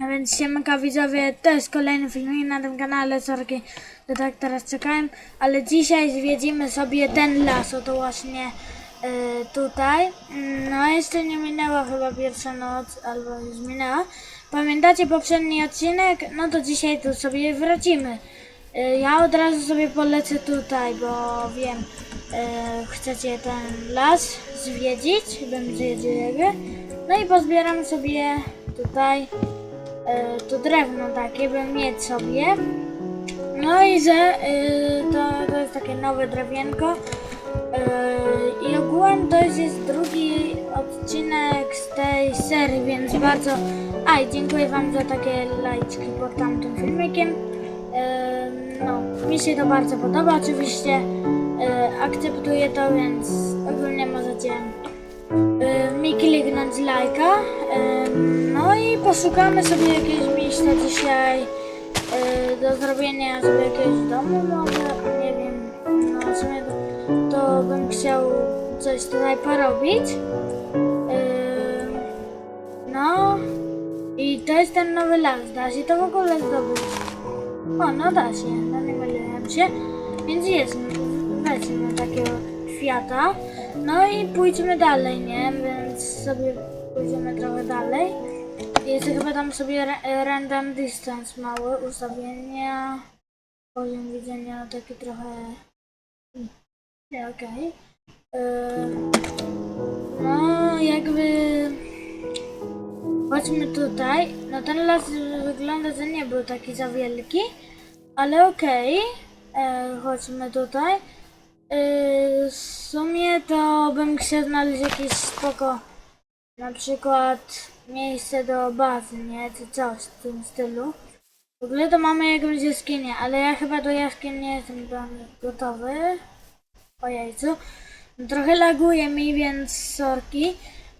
A więc siemanka widzowie, to jest kolejny filmik na tym kanale, sorki, że tak teraz czekałem, ale dzisiaj zwiedzimy sobie ten las, oto właśnie e, tutaj. No jeszcze nie minęła chyba pierwsza noc, albo już minęła. Pamiętacie poprzedni odcinek? No to dzisiaj tu sobie wracimy. E, Ja od razu sobie polecę tutaj, bo wiem, e, chcecie ten las zwiedzić, bym zwiedził jego. No i pozbieram sobie tutaj to drewno takie, bym mieć sobie. No i że e, to, to jest takie nowe drewienko. E, I ogółem to jest, drugi odcinek z tej serii, więc bardzo. A i dziękuję Wam za takie lajczki pod tamtym filmikiem. E, no, mi się to bardzo podoba, oczywiście e, akceptuję to, więc ogólnie możecie e, kliknąć lajka. No i poszukamy sobie jakiegoś miejsca dzisiaj do zrobienia sobie jakiegoś domu może, nie wiem, no w sumie to, to bym chciał coś tutaj porobić. No i to jest ten nowy las, da się to w ogóle zdobyć. O, no da się, no nie myliłem się. Więc jest, weźmy takiego kwiata. No i pójdźmy dalej, nie? Więc sobie pójdziemy trochę dalej. Jest chyba tam sobie ra- random distance mały, ustawienia, poziom widzenia taki trochę... Nie, okej. Yy, No, jakby... Chodźmy tutaj. No ten las wygląda, że nie był taki za wielki, ale okej. E, Chodźmy tutaj. E, w sumie to bym chciał znaleźć jakieś spoko, na przykład miejsce do bazy, nie? Czy coś w tym stylu. W ogóle to mamy jakąś jaskinię, ale ja chyba do jaskini nie jestem gotowy. O jajcu. No, trochę laguje mi, więc sorki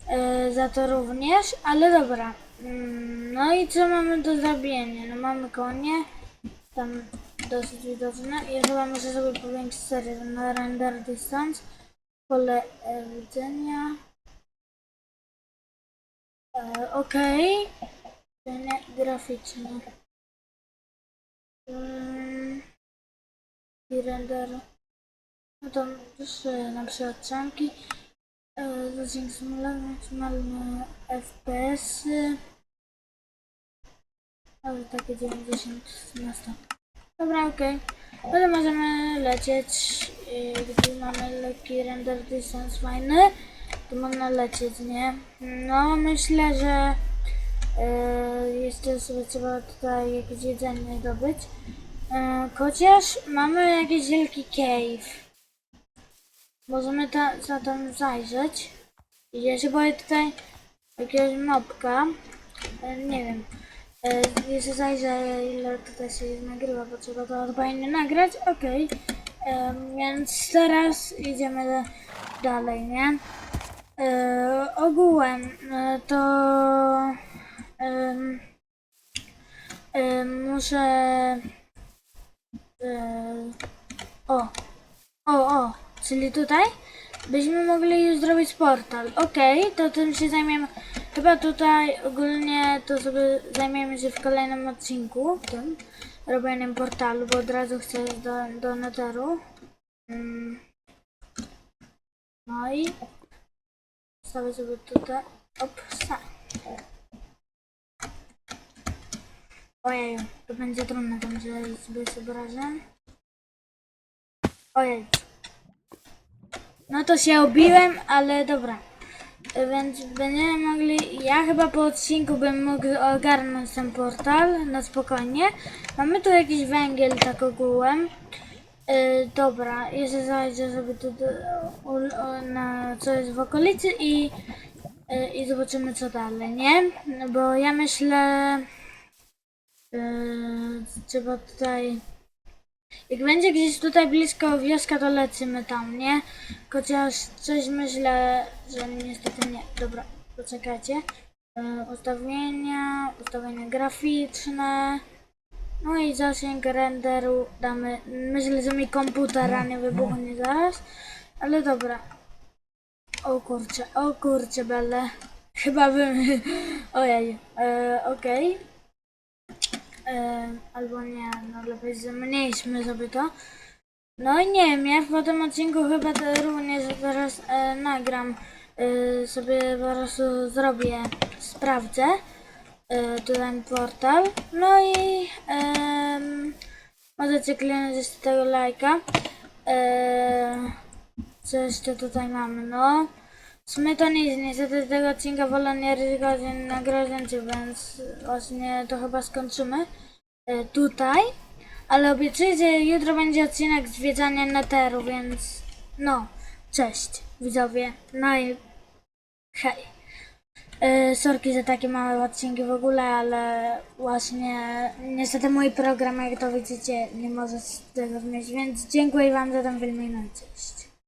e, za to również, ale dobra. Mm, No i co mamy do zrobienia? No mamy konie, tam dosyć widoczne i chyba muszę sobie powiększyć serię na render distance, pole e, widzenia. E, Okej, okay. graficzne. Mm, I render. No to e, na przykład czanki. E, Zasięg symulator, maksymalne FPS-y. Ale takie 90 na 100. Dobra, okej. Okay. Ale możemy lecieć. I Gdy mamy lekki render distance fajny, to można lecieć, nie? No, myślę, że e, jeszcze sobie trzeba tutaj jakieś jedzenie dobyć. E, chociaż mamy jakiś wielki cave. Możemy ta, za tam zajrzeć. Ja się boję tutaj jakiegoś mopka. E, nie wiem. E, jeszcze zajrzę ile tutaj się nagrywa, bo trzeba to odpowiednio nagrać. Okej. E, Więc teraz idziemy da- dalej, nie? E, ogółem e, to em, muszę e, o, o, o, czyli tutaj byśmy mogli już zrobić portal. Okej, to tym się zajmiemy. Chyba tutaj ogólnie to sobie zajmiemy się w kolejnym odcinku, tym robieniem portalu, bo od razu chcę do, do netheru. Mm. No i stawię sobie tutaj. Opsa. Ojej, to będzie trudne tam, że sobie wyobrażam. Ojej. No to się obiłem, ale dobra. Więc będziemy mogli. Ja chyba po odcinku bym mógł ogarnąć ten portal na spokojnie. Mamy tu jakiś węgiel tak ogółem. Yy, dobra, jeszcze zajrzę sobie tu do, u, u, na co jest w okolicy i, yy, i zobaczymy co dalej, nie? No bo ja myślę. Yy, trzeba tutaj. Jak będzie gdzieś tutaj blisko wioska, to lecimy tam, nie? Chociaż coś myślę, że niestety nie. Dobra, poczekajcie. E, ustawienia, ustawienia graficzne. No i zasięg renderu damy. Myślę, że mi komputer a nie wybuchnie zaraz. Ale dobra. O kurczę, o kurczę, bele. Chyba bym... Ojej, e, okej. E, albo nie, no lepiej zmniejszmy sobie to. No i nie wiem, ja w tym odcinku chyba to również teraz e, nagram, e, sobie po prostu zrobię, sprawdzę e, ten portal. No i em, możecie kliknąć jeszcze tego lajka. E, co jeszcze tutaj mamy? No, w sumie to nic, niestety tego odcinka wolę nie ryzykować na groźnięciu, więc właśnie to chyba skończymy e, tutaj. Ale obiecuję, że jutro będzie odcinek zwiedzania neteru, więc no, cześć widzowie, no i hej. E, sorki za takie małe odcinki w ogóle, ale właśnie niestety mój program, jak to widzicie, nie może z tego zmieścić, więc dziękuję wam za ten film i no cześć.